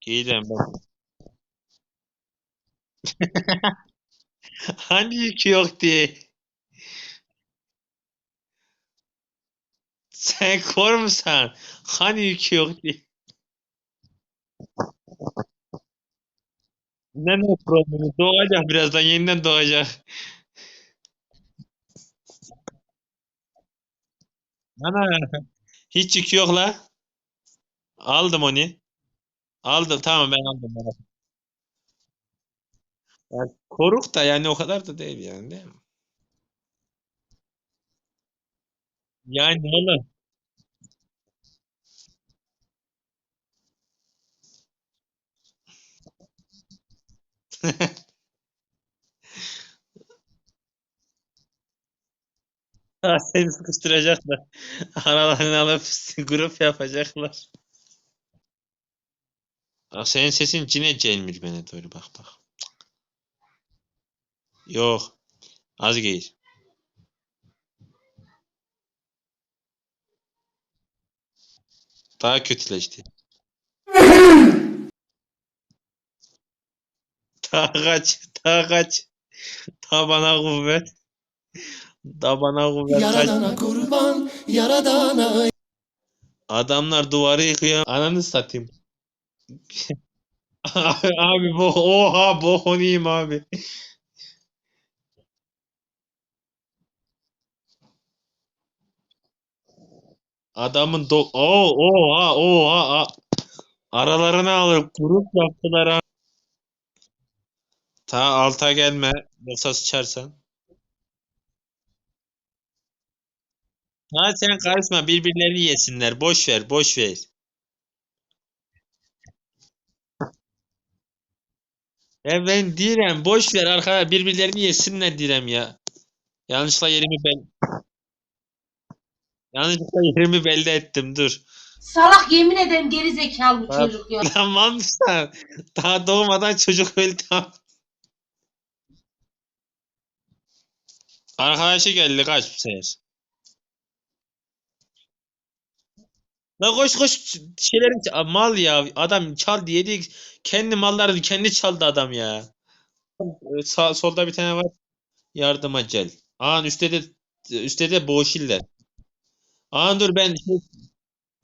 Giyeceğim ben. Hani yükü yok diye. Sen kor musun? Hani yükü yok diye. Ne ne problemi? Doğacak birazdan yeniden doğacak. Ana. Hiç yükü yok la. Aldım onu. Aldım tamam ben aldım. Ben aldım. Yani koruk da yani o kadar da değil yani değil mi? Yani oğlum. Ha, Seni sıkıştıracaklar. Aralarını alıp grup yapacaklar. Aa, senin sesin cine gelmiş bana doğru bak bak. Yok. Az geç. Daha kötüleşti. Daha kaç. Daha kaç. Daha bana kuvvet. Daha bana kuvvet. Yaradana kurban, yaradana Adamlar duvarı yıkıyor. Ananı satayım. Abi bu oha bohoniyim abi. Adamın do o oha oha a- aralarına alıp grup yaptılar ha. Ta alta gelme yoksa sıçarsan. Ha sen karışma birbirlerini yesinler boş ver boş ver. Ya ben direm boş ver arkadaşlar birbirlerini yesinler direm ya. Yanlışlıkla yerimi ben yanlışlıkla yerimi belli ettim dur. Salak yemin ederim geri zekalı bir çocuk ya. Lan manmışlar. Daha doğmadan çocuk öldü. Arkadaşı geldi kaç bu sefer. La koş koş şeylerin mal ya adam çal diye kendi mallarını kendi çaldı adam ya. Ee, Sağ, solda bir tane var yardıma gel. Aa üstte de üstte de boğuşiller. Aa dur ben şey,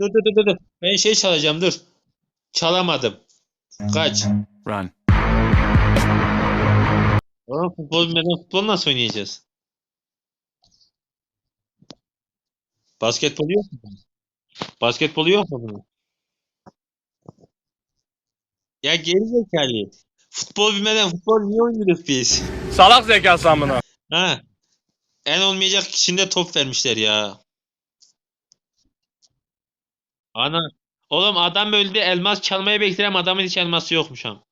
dur dur dur dur. Ben şey çalacağım dur. Çalamadım. Kaç. Run. Oğlum futbol bilmeden futbol nasıl oynayacağız? Basketbol yok mu? Bunun? Basketbol yok mu bunun? Ya geri zekalı. Futbol bilmeden futbol niye oynuyoruz biz? Salak zekası amına. Ha. En olmayacak kişinde top vermişler ya. Ana. Oğlum adam öldü elmas çalmayı bekleyen adamın hiç elması yokmuş ha.